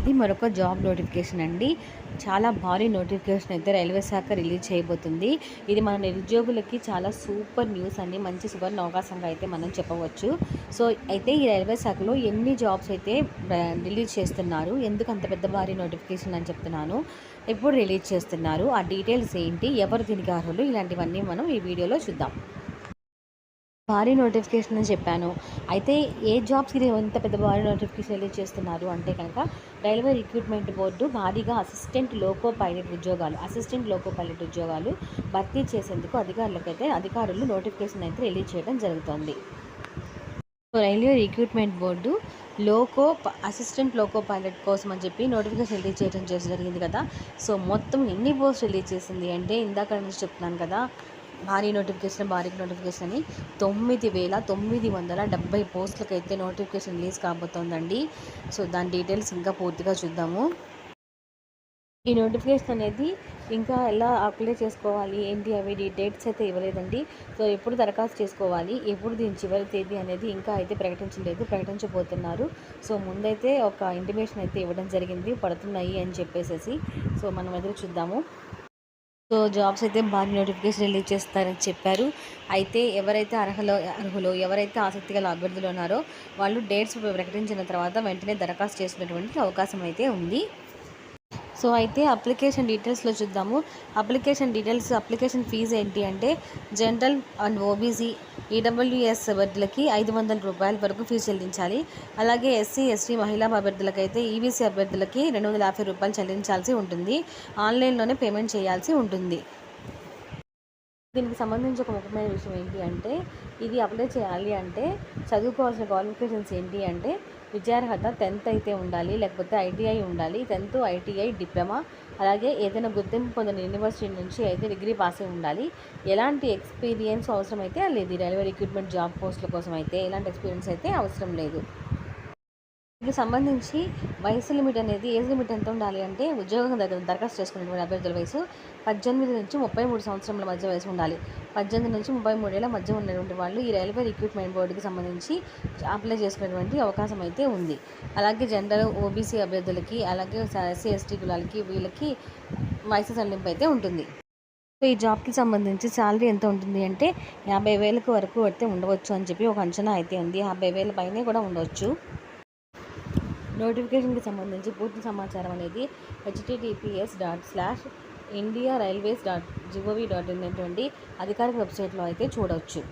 ఇది మరొక job notification అండి. చాలా భారీ నోటిఫికేషన్ అయితే రైల్వే శాఖ రిలీజ్ చేయబోతుంది. ఇది మన నిరుద్యోగులకి చాలా సూపర్ న్యూస్ అండి. మంచి సువర్ణ అవకాశంగా అయితే మనం చెప్పవచ్చు. సో అయితే ఈ రైల్వే శాఖలో ఎన్ని జాబ్స్ అయితే రిలీజ్ చేస్తున్నారు? ఎందుకు అంత పెద్ద భారీ నోటిఫికేషన్ అని చెప్తున్నాను. ఎప్పుడు రిలీజ్ చేస్తున్నారు? ఆ డీటెయిల్స్ ఏంటి? ఎవరు దీనికి అర్హులు? ఇలాంటివన్నీ మనం ఈ వీడియోలో చూద్దాం. భారీ నోటిఫికేషన్ అని చెప్పాను. అయితే ఏ జాబ్స్కి ఎంత పెద్ద భారీ నోటిఫికేషన్ రిలీజ్ చేస్తున్నారు అంటే కనుక రైల్వే రిక్రూట్మెంట్ బోర్డు భారీగా అసిస్టెంట్ లోకో పైలట్ ఉద్యోగాలు అసిస్టెంట్ లోకో పైలట్ ఉద్యోగాలు భర్తీ చేసేందుకు అధికారులకైతే అధికారులు నోటిఫికేషన్ అయితే రిలీజ్ చేయడం జరుగుతోంది. Railway recruitment board loco assistant loco pilot కోసం అని చెప్పి నోటిఫికేషన్ రిలీజ్ చేయడం చేసి జరిగింది కదా. సో మొత్తం ఎన్ని పోస్ట్ రిలీజ్ చేసింది అంటే ఇందాక నుంచి చెప్తున్నాను కదా భారీ నోటిఫికేషన్ భారీ నోటిఫికేషన్ అని తొమ్మిది వేల తొమ్మిది వందల డెబ్బై పోస్టులకైతే అయితే నోటిఫికేషన్ రిలీజ్ కాబోతోందండి. సో దాని డీటెయిల్స్ ఇంకా పూర్తిగా చూద్దాము. ఈ నోటిఫికేషన్ అనేది ఇంకా ఎలా అప్లై చేసుకోవాలి ఏంటి అవి డేట్స్ అయితే ఇవ్వలేదండి. సో ఎప్పుడు దరఖాస్తు చేసుకోవాలి ఎప్పుడు దీని చివరి తేదీ అనేది ఇంకా అయితే ప్రకటించలేదు ప్రకటించబోతున్నారు. సో ముందైతే ఒక ఇంటిమేషన్ అయితే ఇవ్వడం జరిగింది పడుతున్నాయి అని చెప్పేసి సో మనం ఎదురు చూద్దాము. సో జాబ్స్ అయితే భారీ నోటిఫికేషన్ రిలీజ్ చేస్తారని చెప్పారు. అయితే ఎవరైతే అర్హలో అర్హులో ఎవరైతే ఆసక్తి గల అభ్యర్థులు ఉన్నారో వాళ్ళు డేట్స్ ప్రకటించిన తర్వాత వెంటనే దరఖాస్తు చేసినటువంటి అవకాశం అయితే ఉంది. సో అయితే అప్లికేషన్ డీటెయిల్స్లో చూద్దాము. అప్లికేషన్ డీటెయిల్స్ అప్లికేషన్ ఫీజు ఏంటి అంటే జనరల్ అండ్ ఓబీసీ ఈడబ్ల్యూఎస్ అభ్యర్థులకి ఐదు వందల రూపాయల వరకు ఫీజు చెల్లించాలి. అలాగే ఎస్సీ ఎస్టీ మహిళా అభ్యర్థులకైతే ఈబీసీ అభ్యర్థులకి రెండు వందల యాభై రూపాయలు చెల్లించాల్సి ఉంటుంది. ఆన్లైన్లోనే పేమెంట్ చేయాల్సి ఉంటుంది. దీనికి సంబంధించి ఒక ముఖ్యమైన విషయం ఏంటి అంటే ఇది అప్లై చేయాలి అంటే చదువుకోవాల్సిన క్వాలిఫికేషన్స్ ఏంటి అంటే విద్యార్హత టెన్త్ అయితే ఉండాలి లేకపోతే ఐటీఐ ఉండాలి టెన్త్ ఐటీఐ డిప్లొమా అలాగే ఏదైనా గుర్తింపు పొందిన యూనివర్సిటీ నుంచి అయితే డిగ్రీ పాస్ అయి ఉండాలి. ఎలాంటి ఎక్స్పీరియన్స్ అవసరం అయితే లేదు రైల్వే రిక్రూట్మెంట్ జాబ్ పోస్టుల కోసం అయితే ఎలాంటి ఎక్స్పీరియన్స్ అయితే అవసరం లేదు. వీటికి సంబంధించి వయసు లిమిట్ అనేది ఏజ్ లిమిట్ ఎంత ఉండాలి అంటే ఉద్యోగం దగ్గర దరఖాస్తు చేసుకునేటువంటి అభ్యర్థుల వయసు పద్దెనిమిది నుంచి ముప్పై మూడు సంవత్సరాల మధ్య వయసు ఉండాలి. పద్దెనిమిది నుంచి ముప్పై మూడేళ్ళ మధ్య ఉన్నటువంటి వాళ్ళు ఈ రైల్వే రిక్రూట్మెంట్ బోర్డుకి సంబంధించి అప్లై చేసుకునేటువంటి అవకాశం అయితే ఉంది. అలాగే జనరల్ ఓబీసీ అభ్యర్థులకి అలాగే ఎస్సీ ఎస్టీ కులాలకి వీళ్ళకి వయసు సడలింపు అయితే ఉంటుంది. సో ఈ జాబ్కి సంబంధించి శాలరీ ఎంత ఉంటుంది అంటే యాభై వేలకు వరకు పడితే ఉండవచ్చు అని చెప్పి ఒక అంచనా అయితే ఉంది. యాభై వేల పైనే కూడా ఉండవచ్చు. నోటిఫికేషన్కి సంబంధించి పూర్తి సమాచారం అనేది HTTPS dot slash India railways dot GOV dot in అటువంటి అధికారిక వెబ్సైట్లో అయితే చూడవచ్చు